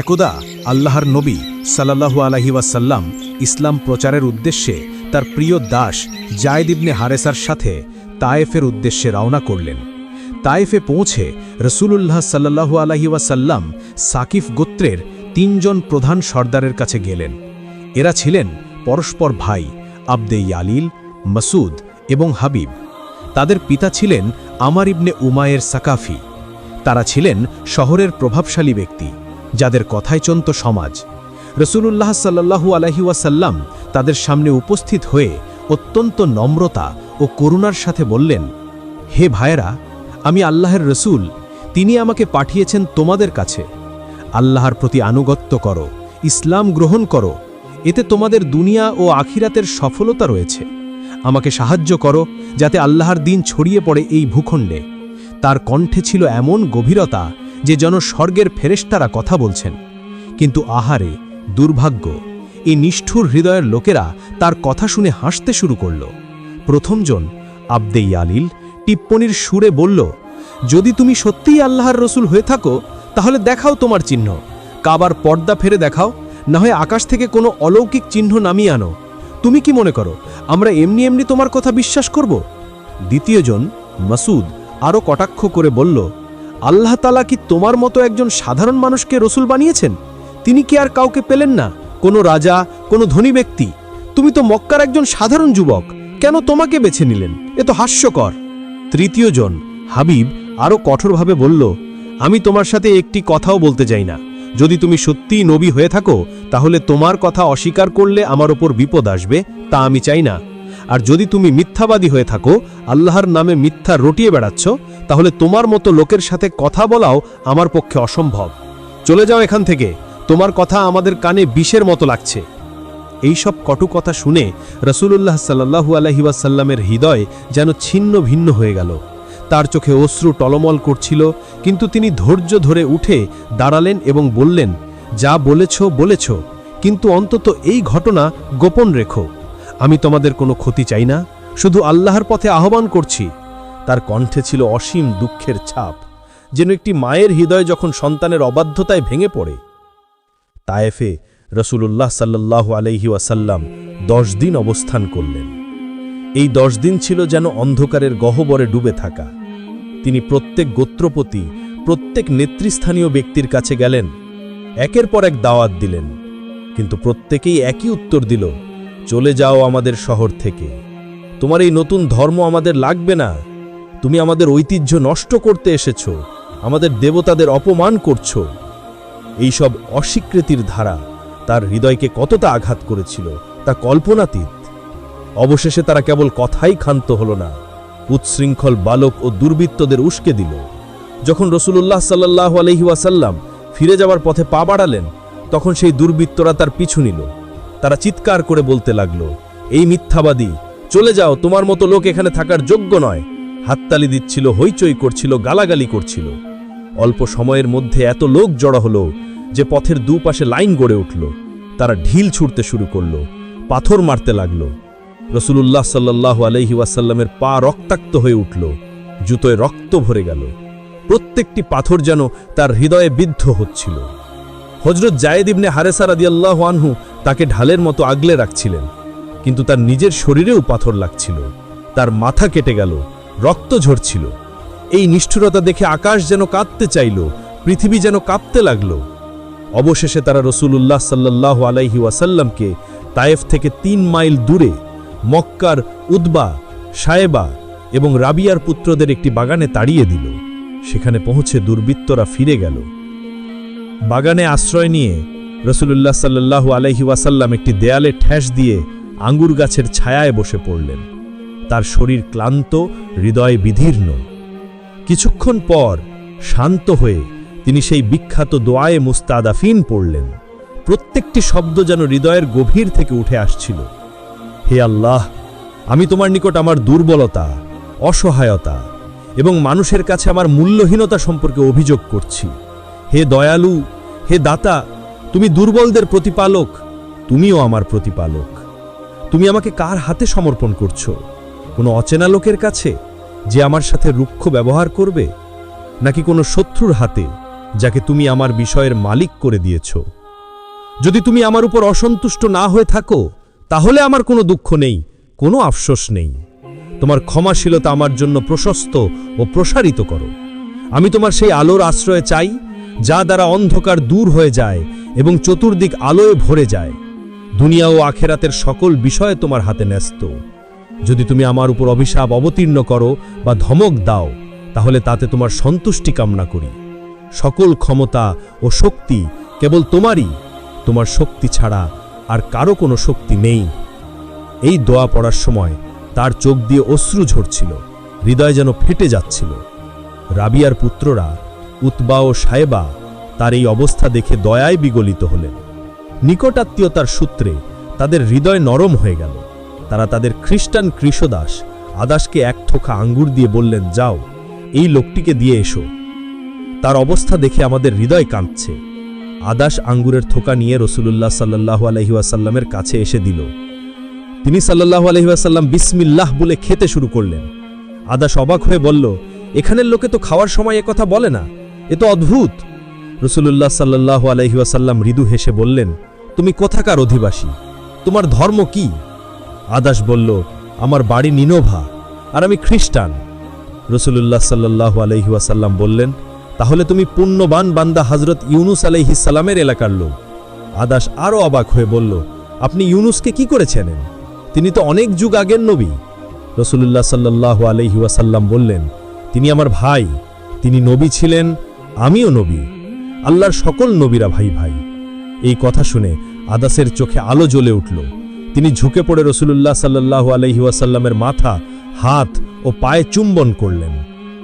একদা আল্লাহর নবী সাল্লাহু আলহি ওয়াসাল্লাম ইসলাম প্রচারের উদ্দেশ্যে তার প্রিয় দাস জায়দ ইবনে হারেসার সাথে তায়েফের উদ্দেশ্যে রওনা করলেন। তায়েফে পৌঁছে রসুলুল্লাহ সাল্লাহু আলহি ওয়াসাল্লাম সাকিফ গোত্রের তিনজন প্রধান সর্দারের কাছে গেলেন। এরা ছিলেন পরস্পর ভাই আবদে ইয়ালিল, মাসুদ এবং হাবিব। তাদের পিতা ছিলেন আমার ইবনে উমায়ের সাকাফি। তারা ছিলেন শহরের প্রভাবশালী ব্যক্তি। যাদের কথায় চন্ত সমাজ। রসুলুল্লাহ সাল্লাহু আলহি ওয়াসাল্লাম তাদের সামনে উপস্থিত হয়ে অত্যন্ত নম্রতা ও করুণার সাথে বললেন, হে ভাইয়েরা, আমি আল্লাহের রসুল, তিনি আমাকে পাঠিয়েছেন তোমাদের কাছে। আল্লাহর প্রতি আনুগত্য করো, ইসলাম গ্রহণ করো, এতে তোমাদের দুনিয়া ও আখিরাতের সফলতা রয়েছে। আমাকে সাহায্য করো যাতে আল্লাহর দিন ছড়িয়ে পড়ে এই ভূখণ্ডে। তার কণ্ঠে ছিল এমন গভীরতা যে যেন স্বর্গের ফেরেশতারা কথা বলছেন। কিন্তু আহারে, দুর্ভাগ্য, এই নিষ্ঠুর হৃদয়ের লোকেরা তার কথা শুনে হাসতে শুরু করল। প্রথমজন আবদে ইয়ালিল টিপ্পনির সুরে বলল, যদি তুমি সত্যিই আল্লাহর রসুল হয়ে থাকো, তাহলে দেখাও তোমার চিহ্ন। কাবার পর্দা ফেরে দেখাও, না হয় আকাশ থেকে কোনো অলৌকিক চিহ্ন নামিয়ে আনো। তুমি কি মনে করো, আমরা এমনি এমনি তোমার কথা বিশ্বাস করব? দ্বিতীয়জন মাসুদ আরও কটাক্ষ করে বলল আল্লাহ তালা কি তোমার মতো একজন সাধারণ মানুষকে রসুল বানিয়েছেন? তিনি কি আর কাউকে পেলেন না? কোনো রাজা, কোনো ধনী ব্যক্তি? তুমি তো মক্কার একজন সাধারণ যুবক। কেন তোমাকে বেছে নিলেন? এ তো হাস্যকর। তৃতীয়জন হাবিব আরও কঠোরভাবে বলল, আমি তোমার সাথে একটি কথাও বলতে চাই না। যদি তুমি সত্যিই নবী হয়ে থাকো, তাহলে তোমার কথা অস্বীকার করলে আমার ওপর বিপদ আসবে, তা আমি চাই না। আর যদি তুমি মিথ্যাবাদী হয়ে থাকো, আল্লাহর নামে মিথ্যা রটিয়ে বেড়াচ্ছ, তাহলে তোমার মতো লোকের সাথে কথা বলাও আমার পক্ষে অসম্ভব। চলে যাও এখান থেকে। তোমার কথা আমাদের কানে বিষের মতো লাগছে। এই সব কটু কথা শুনে রসুলুল্লাহ সাল্লাহু আলহিবাসাল্লামের হৃদয় যেন ছিন্ন ভিন্ন হয়ে গেল। তার চোখে অশ্রু টলমল করছিল, কিন্তু তিনি ধৈর্য ধরে উঠে দাঁড়ালেন এবং বললেন, যা বলেছ বলেছ, কিন্তু অন্তত এই ঘটনা গোপন রেখো। আমি তোমাদের কোনো ক্ষতি চাই না, শুধু আল্লাহর পথে আহ্বান করছি। তার কণ্ঠে ছিল অসীম দুঃখের ছাপ, যেন একটি মায়ের হৃদয় যখন সন্তানের অবাধ্যতায় ভেঙে পড়ে। তায়েফে রসুলুল্লাহ সাল্লাহ আলহি ওয়াসাল্লাম দশ দিন অবস্থান করলেন। এই দশ দিন ছিল যেন অন্ধকারের গহ্বরে ডুবে থাকা। তিনি প্রত্যেক গোত্রপতি, প্রত্যেক নেতৃস্থানীয় ব্যক্তির কাছে গেলেন, একের পর এক দাওয়াত দিলেন। কিন্তু প্রত্যেকেই একই উত্তর দিল চলে যাও আমাদের শহর থেকে। তোমার এই নতুন ধর্ম আমাদের লাগবে না। তুমি আমাদের ঐতিহ্য নষ্ট করতে এসেছ। আমাদের দেবতাদের অপমান করছ। এইসব অস্বীকৃতির ধারা তার হৃদয়কে কতটা আঘাত করেছিল, তা কল্পনাতীত। অবশেষে তারা কেবল কথাই ক্ষান্ত হল না উচ্ছৃঙ্খল বালক ও দুর্বৃত্তদের উস্কে দিল। যখন রসুলুল্লাহ সাল্লাহ আলহি ওয়াসাল্লাম ফিরে যাওয়ার পথে পা বাড়ালেন, তখন সেই দুর্বৃত্তরা তার পিছু নিল। তারা চিৎকার করে বলতে লাগল, এই মিথ্যাবাদী, চলে যাও, তোমার মতো লোক এখানে থাকার যোগ্য নয়। হাততালি দিচ্ছিল, হইচই করছিল, গালাগালি করছিল। অল্প সময়ের মধ্যে এত লোক জড়ো হলো যে পথের দুপাশে লাইন গড়ে উঠল। তারা ঢিল ছুটতে শুরু করল, পাথর মারতে লাগল। রসুলুল্লাহ সাল্লাহ আলহি ওয়াসাল্লামের পা রক্তাক্ত হয়ে উঠল, জুতোয় রক্ত ভরে গেল। প্রত্যেকটি পাথর যেন তার হৃদয়ে বিদ্ধ হচ্ছিল। হজরত জায়েদ ইবনে হারেসা রাদিয়াল্লাহু আনহু তাকে ঢালের মতো আগলে রাখছিলেন, কিন্তু তার নিজের শরীরেও পাথর লাগছিল। তার মাথা কেটে গেল, রক্ত ঝরছিল। এই নিষ্ঠুরতা দেখে আকাশ যেন কাঁদতে চাইল, পৃথিবী যেন কাঁপতে লাগল। অবশেষে তারা রসুলুল্লাহ সাল্লাহ আলাইহি ওয়াসাল্লামকে তায়েফ থেকে তিন মাইল দূরে মক্কার উদ্বা, সায়েবা এবং রাবিয়ার পুত্রদের একটি বাগানে তাড়িয়ে দিল। সেখানে পৌঁছে দুর্বৃত্তরা ফিরে গেল। বাগানে আশ্রয় নিয়ে রসুলুল্লাহ সাল্লাহু আলহি ওয়াসাল্লাম একটি দেয়ালে ঠেস দিয়ে আঙ্গুর গাছের ছায়ায় বসে পড়লেন। তার শরীর ক্লান্ত, হৃদয় বিধীর্ণ কিছুক্ষণ পর শান্ত হয়ে তিনি সেই বিখ্যাত দোয়ায়ে মুস্তাদাফিন পড়লেন। প্রত্যেকটি শব্দ যেন হৃদয়ের গভীর থেকে উঠে আসছিল। হে আল্লাহ, আমি তোমার নিকট আমার দুর্বলতা, অসহায়তা এবং মানুষের কাছে আমার মূল্যহীনতা সম্পর্কে অভিযোগ করছি। হে দয়ালু, হে দাতা তুমি দুর্বলদের প্রতিপালক, তুমিও আমার প্রতিপালক। তুমি আমাকে কার হাতে সমর্পণ করছ? কোনো অচেনা লোকের কাছে যে আমার সাথে রুক্ষ ব্যবহার করবে? নাকি কোনো শত্রুর হাতে যাকে তুমি আমার বিষয়ের মালিক করে দিয়েছ? যদি তুমি আমার উপর অসন্তুষ্ট না হয়ে থাকো, তাহলে আমার কোনো দুঃখ নেই, কোনো আফসোস নেই। তোমার ক্ষমাশীলতা আমার জন্য প্রশস্ত ও প্রসারিত করো। আমি তোমার সেই আলোর আশ্রয়ে চাই যা দ্বারা অন্ধকার দূর হয়ে যায় এবং চতুর্দিক আলোয় ভরে যায়। দুনিয়া ও আখেরাতের সকল বিষয়ে তোমার হাতে ন্যস্ত। যদি তুমি আমার উপর অভিশাপ অবতীর্ণ করো বা ধমক দাও, তাহলে তাতে তোমার সন্তুষ্টি কামনা করি। সকল ক্ষমতা ও শক্তি কেবল তোমারই, তোমার শক্তি ছাড়া আর কারও কোনো শক্তি নেই। এই দোয়া পড়ার সময় তার চোখ দিয়ে অশ্রু ঝরছিল, হৃদয় যেন ফেটে যাচ্ছিল। রাবিয়ার পুত্ররা উতবা ও সাহেবা তার এই অবস্থা দেখে দয়ায় বিগলিত হলেন। নিকটাত্মীয়তার সূত্রে তাদের হৃদয় নরম হয়ে গেল। তারা তাদের খ্রিস্টান কৃষদাস আদাসকে এক থোকা আঙ্গুর দিয়ে বললেন, যাও, এই লোকটিকে দিয়ে এসো। তার অবস্থা দেখে আমাদের হৃদয় কাঁদছে আদাস আঙ্গুরের থোকা নিয়ে রসুলুল্লাহ সাল্লাহ আলহিউসাল্লামের কাছে এসে দিল। তিনি সাল্লাহ আলহিউসাল্লাম বিসমিল্লাহ বলে খেতে শুরু করলেন। আদাস অবাক হয়ে বলল, এখানের লোকে তো খাওয়ার সময় কথা বলে না। এ তো অদ্ভুত। রসুলুল্লাহ সাল্লাহ আলহিউসাল্লাম মৃদু হেসে বললেন, তুমি কোথাকার অধিবাসী? তোমার ধর্ম কি? আদাস বলল, আমার বাড়ি নিনোভা, আর আমি খ্রিস্টান। রসুলুল্লাহ সাল্লাহ আলহিউসাল্লাম বললেন, তাহলে তুমি পুণ্যবান বান্দা হজরত ইউনুস আলাইহিসাল্লামের এলাকার লোক। আদাস আরও অবাক হয়ে বলল, আপনি ইউনুসকে কি করেছেন তিনি তো অনেক যুগ আগের নবী। রসুলুল্লাহ সাল্লাহ আলহিউসাল্লাম বললেন, তিনি আমার ভাই, তিনি নবী ছিলেন আমিও নবী, আল্লাহর সকল নবীরা ভাই ভাই। এই কথা শুনে আদাসের চোখে আলো জ্বলে উঠল। তিনি ঝুঁকে পড়ে রসুলুল্লাহ সাল্লাহ আলহিউসাল্লামের মাথা, হাত ও পায়ে চুম্বন করলেন।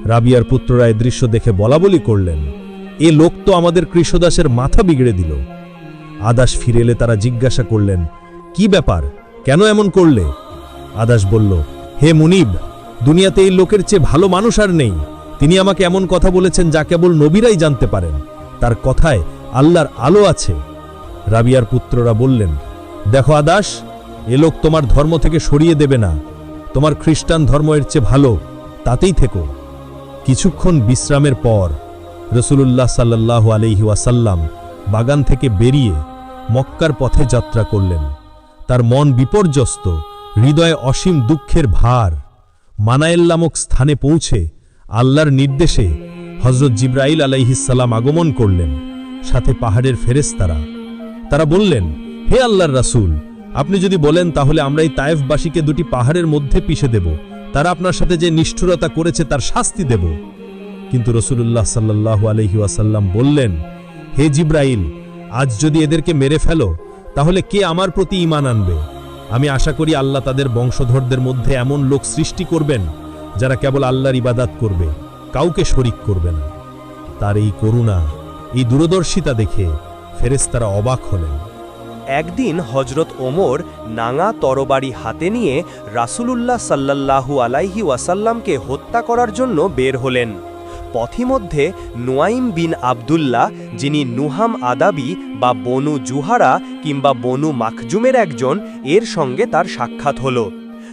রাবিয়ার পুত্ররা এ দৃশ্য দেখে বলাবলি করলেন, এ লোক তো আমাদের কৃষদাসের মাথা বিগড়ে দিল। আদাস ফিরে এলে তারা জিজ্ঞাসা করলেন, কি ব্যাপার? কেন এমন করলে? আদাস বলল, হে মুনিব, দুনিয়াতে এই লোকের চেয়ে ভালো মানুষ আর নেই। তিনি আমাকে এমন কথা বলেছেন যা কেবল নবীরাই জানতে পারেন। তার কথায় আল্লাহর আলো আছে। রাবিয়ার পুত্ররা বললেন, দেখো আদাস, এ লোক তোমার ধর্ম থেকে সরিয়ে দেবে না। তোমার খ্রিস্টান ধর্ম এর চেয়ে ভালো, তাতেই থেকো। কিছুক্ষণ বিশ্রামের পর রসুলুল্লাহ সাল্লাহ আলহি ওয়াসাল্লাম বাগান থেকে বেরিয়ে মক্কার পথে যাত্রা করলেন। তার মন বিপর্যস্ত, হৃদয়ে অসীম দুঃখের ভার মানায়েল নামক স্থানে পৌঁছে আল্লাহর নির্দেশে হজরত জিব্রাইল আলাইহিসাল্লাম আগমন করলেন, সাথে পাহাড়ের ফেরেস্তারা তারা বললেন, হে আল্লাহর রাসূল, আপনি যদি বলেন তাহলে আমরা এই তায়েফবাসীকে দুটি পাহাড়ের মধ্যে পিষে দেব। তারা আপনার সাথে যে নিষ্ঠুরতা করেছে তার শাস্তি দেব। কিন্তু রসুলুল্লাহ সাল্লাহ আলহি ওয়াসাল্লাম বললেন, হে জিব্রাইল, আজ যদি এদেরকে মেরে ফেলো, তাহলে কে আমার প্রতি ইমান আনবে? আমি আশা করি আল্লাহ তাদের বংশধরদের মধ্যে এমন লোক সৃষ্টি করবেন যারা কেবল আল্লাহর ইবাদাত করবে, কাউকে শরিক করবে না। তার এই করুণা, এই দূরদর্শিতা দেখে ফেরেস্তারা অবাক হলেন। একদিন হজরত ওমর নাঙা তরবারি হাতে নিয়ে রাসূলুল্লাহ সাল্লাল্লাহু আলাইহি ওয়াসাল্লামকে হত্যা করার জন্য বের হলেন। পথিমধ্যে নোয়াইম বিন আবদুল্লাহ, যিনি নুহাম আদাবি বা বনু জুহারা কিংবা বনু মাখজুমের একজন, এর সঙ্গে তার সাক্ষাৎ হল।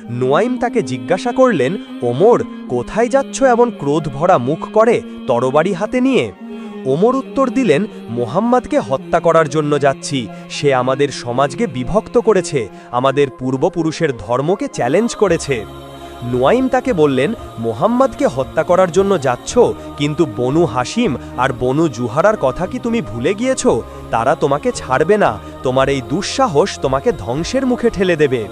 নোয়াইম তাকে জিজ্ঞাসা করলেন, ওমর, কোথায় যাচ্ছ এমন ক্রোধ ভরা মুখ করে তরবারি হাতে নিয়ে? ওমর উত্তর দিলেন, মোহাম্মদকে হত্যা করার জন্য যাচ্ছি। সে আমাদের সমাজকে বিভক্ত করেছে, আমাদের পূর্বপুরুষের ধর্মকে চ্যালেঞ্জ করেছে। নোয়াইম তাকে বললেন, মোহাম্মদকে হত্যা করার জন্য যাচ্ছ, কিন্তু বনু হাসিম আর বনু জুহারার কথা কি তুমি ভুলে গিয়েছ? তারা তোমাকে ছাড়বে না, তোমার এই দুঃসাহস তোমাকে ধ্বংসের মুখে ঠেলে দেবে।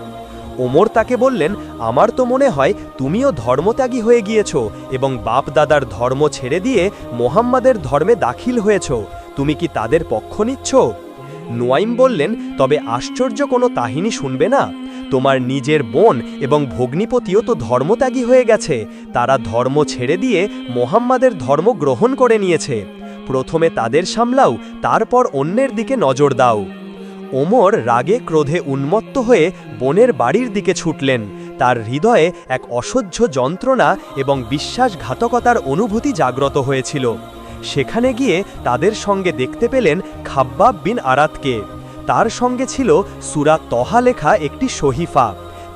ওমর তাকে বললেন, আমার তো মনে হয় তুমিও ধর্মত্যাগী হয়ে গিয়েছ এবং বাপ দাদার ধর্ম ছেড়ে দিয়ে মোহাম্মদের ধর্মে দাখিল হয়েছ। তুমি কি তাদের পক্ষ নিচ্ছ? নোয়াইম বললেন, তবে আশ্চর্য কোনো কাহিনী শুনবে না। তোমার নিজের বোন এবং ভগ্নিপতিও তো ধর্মত্যাগী হয়ে গেছে। তারা ধর্ম ছেড়ে দিয়ে মোহাম্মাদের ধর্ম গ্রহণ করে নিয়েছে। প্রথমে তাদের সামলাও, তারপর অন্যের দিকে নজর দাও। ওমর রাগে ক্রোধে উন্মত্ত হয়ে বোনের বাড়ির দিকে ছুটলেন। তার হৃদয়ে এক অসহ্য যন্ত্রণা এবং বিশ্বাসঘাতকতার অনুভূতি জাগ্রত হয়েছিল। সেখানে গিয়ে তাদের সঙ্গে দেখতে পেলেন খাব্বাব বিন আরাতকে। তার সঙ্গে ছিল সুরা তহা লেখা একটি শহীফা।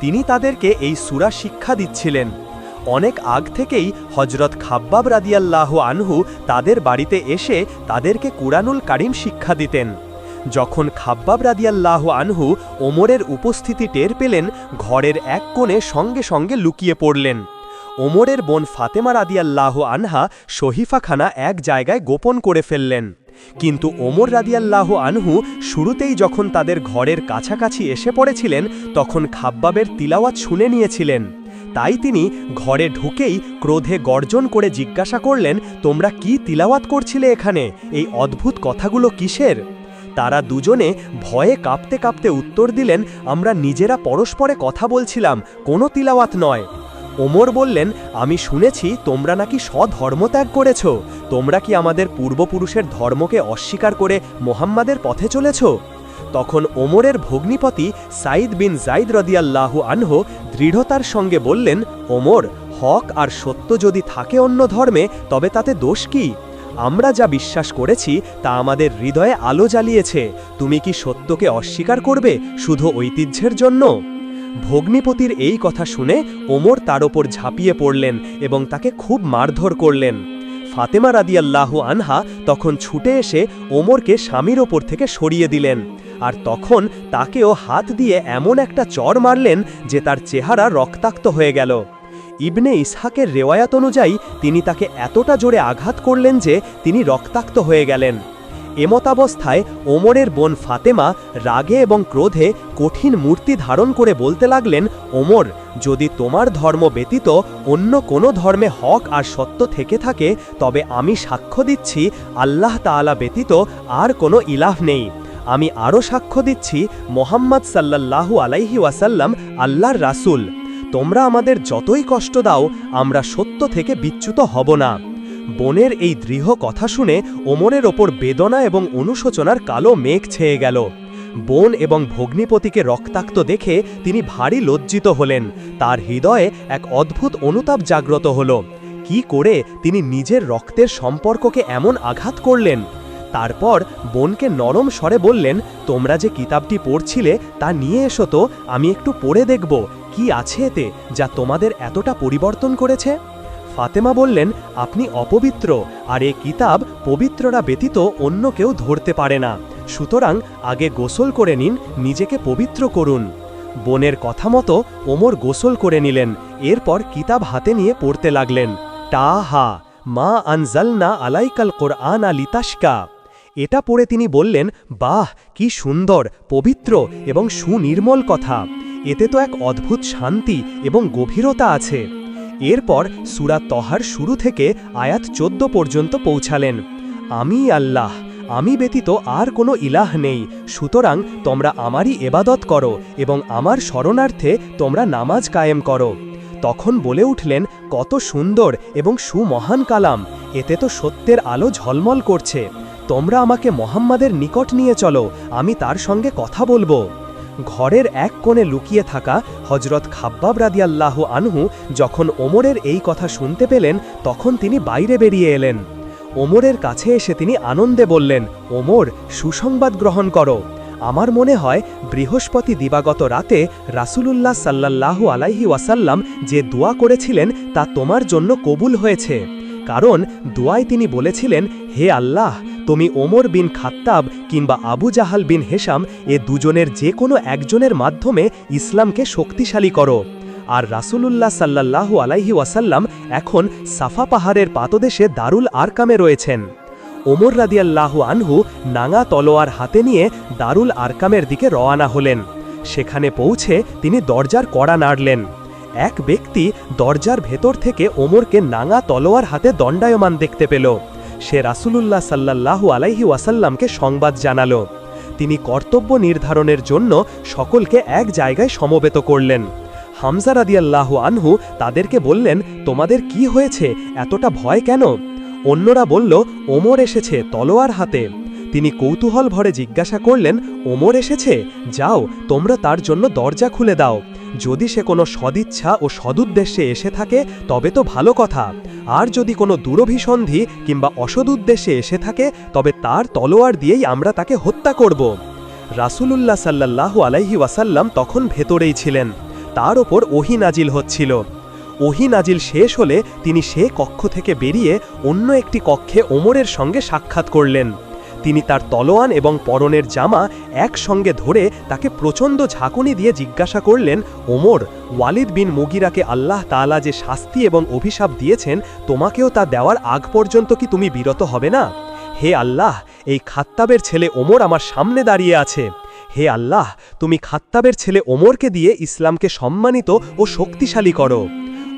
তিনি তাদেরকে এই সুরা শিক্ষা দিচ্ছিলেন। অনেক আগ থেকেই হজরত খাব্বাব রাদিয়াল্লাহু আনহু তাদের বাড়িতে এসে তাদেরকে কুরআনুল কারিম শিক্ষা দিতেন। যখন খাব্বাব রাদিয়াল্লাহু আনহু ওমরের উপস্থিতি টের পেলেন, ঘরের এক কোণে সঙ্গে সঙ্গে লুকিয়ে পড়লেন। ওমরের বোন ফাতেমা রাদিয়াল্লাহ আনহা শহীফাখানা এক জায়গায় গোপন করে ফেললেন। কিন্তু ওমর রাদিয়াল্লাহ আনহু শুরুতেই যখন তাদের ঘরের কাছাকাছি এসে পড়েছিলেন, তখন খাব্বাবের তিলাওয়াত শুনে নিয়েছিলেন। তাই তিনি ঘরে ঢুকেই ক্রোধে গর্জন করে জিজ্ঞাসা করলেন, তোমরা কি তিলাওয়াত করছিলে এখানে? এই অদ্ভুত কথাগুলো কিসের? তারা দুজনে ভয়ে কাঁপতে কাঁপতে উত্তর দিলেন, আমরা নিজেরা পরস্পরে কথা বলছিলাম, কোনো তিলাওয়াত নয়। ওমর বললেন, আমি শুনেছি তোমরা নাকি স্বধর্মত্যাগ করেছ। তোমরা কি আমাদের পূর্বপুরুষের ধর্মকে অস্বীকার করে মোহাম্মাদের পথে চলেছ? তখন ওমরের ভগ্নিপতি সাইদ বিন জাইদ রদিয়াল্লাহু আনহো দৃঢ়তার সঙ্গে বললেন, ওমর, হক আর সত্য যদি থাকে অন্য ধর্মে, তবে তাতে দোষ কি? আমরা যা বিশ্বাস করেছি তা আমাদের হৃদয়ে আলো জ্বালিয়েছে। তুমি কি সত্যকে অস্বীকার করবে শুধু ঐতিহ্যের জন্য? ভগ্নিপতির এই কথা শুনে ওমর তার ওপর ঝাঁপিয়ে পড়লেন এবং তাকে খুব মারধর করলেন। ফাতেমা রাদিয়াল্লাহু আনহা তখন ছুটে এসে ওমরকে স্বামীর ওপর থেকে সরিয়ে দিলেন আর তখন তাকেও হাত দিয়ে এমন একটা চর মারলেন যে তার চেহারা রক্তাক্ত হয়ে গেল। ইবনে ইসহাকের রেওয়ায়াত অনুযায়ী তিনি তাকে এতটা জোরে আঘাত করলেন যে তিনি রক্তাক্ত হয়ে গেলেন। এমতাবস্থায় ওমরের বোন ফাতেমা রাগে এবং ক্রোধে কঠিন মূর্তি ধারণ করে বলতে লাগলেন, ওমর, যদি তোমার ধর্ম ব্যতীত অন্য কোনো ধর্মে হক আর সত্য থেকে থাকে, তবে আমি সাক্ষ্য দিচ্ছি, আল্লাহ তাআলা ব্যতীত আর কোনো ইলাহ নেই। আমি আরও সাক্ষ্য দিচ্ছি, মোহাম্মদ সাল্লাল্লাহু আলাইহি ওয়াসাল্লাম আল্লাহর রাসূল। তোমরা আমাদের যতই কষ্ট দাও, আমরা সত্য থেকে বিচ্যুত হব না। বোনের এই দৃঢ় কথা শুনে ওমরের ওপর বেদনা এবং অনুশোচনার কালো মেঘ ছেয়ে গেল। বোন এবং ভগ্নিপতিকে রক্তাক্ত দেখে তিনি ভারী লজ্জিত হলেন। তার হৃদয়ে এক অদ্ভুত অনুতাপ জাগ্রত হল। কি করে তিনি নিজের রক্তের সম্পর্ককে এমন আঘাত করলেন? তারপর বোনকে নরম স্বরে বললেন, তোমরা যে কিতাবটি পড়ছিলে তা নিয়ে এসো তো, আমি একটু পড়ে দেখব। কি আছে এতে যা তোমাদের এতটা পরিবর্তন করেছে? ফাতেমা বললেন, আপনি অপবিত্র, আর এ কিতাব পবিত্ররা ব্যতীত অন্য কেউ ধরতে পারে না। সুতরাং আগে গোসল করে নিন, নিজেকে পবিত্র করুন। বোনের কথা মতো ওমর গোসল করে নিলেন, এরপর কিতাব হাতে নিয়ে পড়তে লাগলেন। টা হা মা আনজালনা আলাইকাল কোরআন আলিতাসকা এটা পড়ে তিনি বললেন, বাহ, কি সুন্দর, পবিত্র এবং সুনির্মল কথা। এতে তো এক অদ্ভুত শান্তি এবং গভীরতা আছে। এরপর সুরা তহার শুরু থেকে আয়াত চোদ্দ পর্যন্ত পৌঁছালেন। আমি আল্লাহ, আমি ব্যতীত আর কোনো ইলাহ নেই। সুতরাং তোমরা আমারই এবাদত করো এবং আমার শরণার্থে তোমরা নামাজ কায়েম করো। তখন বলে উঠলেন, কত সুন্দর এবং সুমহান কালাম। এতে তো সত্যের আলো ঝলমল করছে। তোমরা আমাকে মোহাম্মদের নিকট নিয়ে চলো, আমি তার সঙ্গে কথা বলব। ঘরের এক কোণে লুকিয়ে থাকা হজরত খাব্বাব রাদিয়াল্লাহ আনহু যখন ওমরের এই কথা শুনতে পেলেন, তখন তিনি বাইরে বেরিয়ে এলেন। ওমরের কাছে এসে তিনি আনন্দে বললেন, ওমর, সুসংবাদ গ্রহণ করো। আমার মনে হয়, বৃহস্পতি দিবাগত রাতে রাসূলুল্লাহ সাল্লাল্লাহু আলাইহি ওয়াসাল্লাম যে দোয়া করেছিলেন, তা তোমার জন্য কবুল হয়েছে। কারণ, দোয়ায় তিনি বলেছিলেন, হে আল্লাহ তুমি ওমর বিন খাত্তাব কিংবা আবু জাহাল বিন হেসাম এ দুজনের যে কোনো একজনের মাধ্যমে ইসলামকে শক্তিশালী করো। আর রাসূলুল্লাহ সাল্লাল্লাহু আলাইহি ওয়াসাল্লাম এখন সাফা পাহাড়ের পাতদেশে দারুল আরকামে রয়েছেন। ওমর রাদিয়াল্লাহু আনহু নাঙা তলোয়ার হাতে নিয়ে দারুল আরকামের দিকে রওয়ানা হলেন। সেখানে পৌঁছে তিনি দরজার কড়া নাড়লেন। এক ব্যক্তি দরজার ভেতর থেকে ওমরকে নাঙা তলোয়ার হাতে দণ্ডায়মান দেখতে পেল। সে রাসুলুল্লাহ সাল্লাল্লাহু আলাইহি ওয়াসাল্লামকে সংবাদ জানাল। তিনি কর্তব্য নির্ধারণের জন্য সকলকে এক জায়গায় সমবেত করলেন। হামজা রাদিয়াল্লাহু আনহু তাদেরকে বললেন, তোমাদের কি হয়েছে? এতটা ভয় কেন? অন্যরা বলল, ওমর এসেছে তলোয়ার হাতে। তিনি কৌতূহল ভরে জিজ্ঞাসা করলেন, ওমর এসেছে? যাও, তোমরা তার জন্য দরজা খুলে দাও। যদি সে কোনো সদিচ্ছা ও সদুদ্দেশ্যে এসে থাকে, তবে তো ভালো কথা। আর যদি কোনো দুরভিসন্ধি কিংবা অসদুদ্দেশ্যে এসে থাকে, তবে তার তলোয়ার দিয়েই আমরা তাকে হত্যা করব। রাসূলুল্লাহ সাল্লাল্লাহু আলাইহি ওয়াসাল্লাম তখন ভেতরেই ছিলেন। তার ওপর ওহি নাজিল হচ্ছিল। ওহি নাজিল শেষ হলে তিনি সে কক্ষ থেকে বেরিয়ে অন্য একটি কক্ষে ওমরের সঙ্গে সাক্ষাৎ করলেন। তিনি তার তলোয়ান এবং পরনের জামা একসঙ্গে ধরে তাকে প্রচণ্ড ঝাঁকুনি দিয়ে জিজ্ঞাসা করলেন, ওমর, ওয়ালিদ বিন মুগিরাকে আল্লাহ তাআলা যে শাস্তি এবং অভিশাপ দিয়েছেন, তোমাকেও তা দেওয়ার আগ পর্যন্ত কি তুমি বিরত হবে না? হে আল্লাহ, এই খাত্তাবের ছেলে ওমর আমার সামনে দাঁড়িয়ে আছে। হে আল্লাহ, তুমি খাত্তাবের ছেলে ওমরকে দিয়ে ইসলামকে সম্মানিত ও শক্তিশালী করো।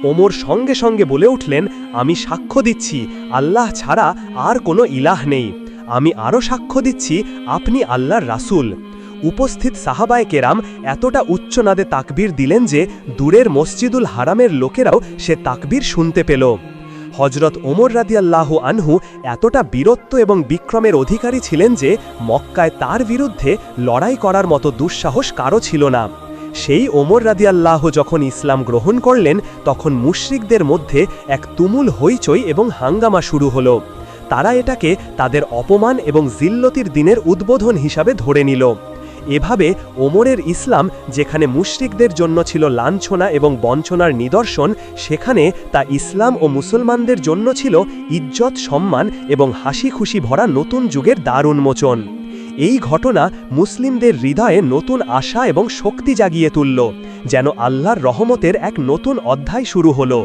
ওমর সঙ্গে সঙ্গে বলে উঠলেন, আমি সাক্ষ্য দিচ্ছি, আল্লাহ ছাড়া আর কোনো ইলাহ নেই। আমি আরও সাক্ষ্য দিচ্ছি, আপনি আল্লাহর রাসূল। উপস্থিত সাহাবায় কেরাম এতটা উচ্চনাদে তাকবীর দিলেন যে দূরের মসজিদুল হারামের লোকেরাও সে তাকবীর শুনতে পেল। হজরত ওমর রাদিয়াল্লাহ আনহু এতটা বীরত্ব এবং বিক্রমের অধিকারী ছিলেন যে মক্কায় তার বিরুদ্ধে লড়াই করার মতো দুঃসাহস কারও ছিল না। সেই ওমর রাদিয়াল্লাহ যখন ইসলাম গ্রহণ করলেন, তখন মুশরিকদের মধ্যে এক তুমুল হইচই এবং হাঙ্গামা শুরু হলো। তারা এটাকে তাদের অপমান এবং জিল্লতির দিনের উদ্বোধন হিসাবে ধরে নিল। এভাবে ওমরের ইসলাম, যেখানে মুশরিকদের জন্য ছিল লাঞ্ছনা এবং বঞ্চনার নিদর্শন, সেখানে তা ইসলাম ও মুসলমানদের জন্য ছিল ইজ্জত, সম্মান এবং হাসি খুশি ভরা নতুন যুগের দ্বার উন্মোচন এই ঘটনা মুসলিমদের হৃদয়ে নতুন আশা এবং শক্তি জাগিয়ে তুলল, যেন আল্লাহর রহমতের এক নতুন অধ্যায় শুরু হলো।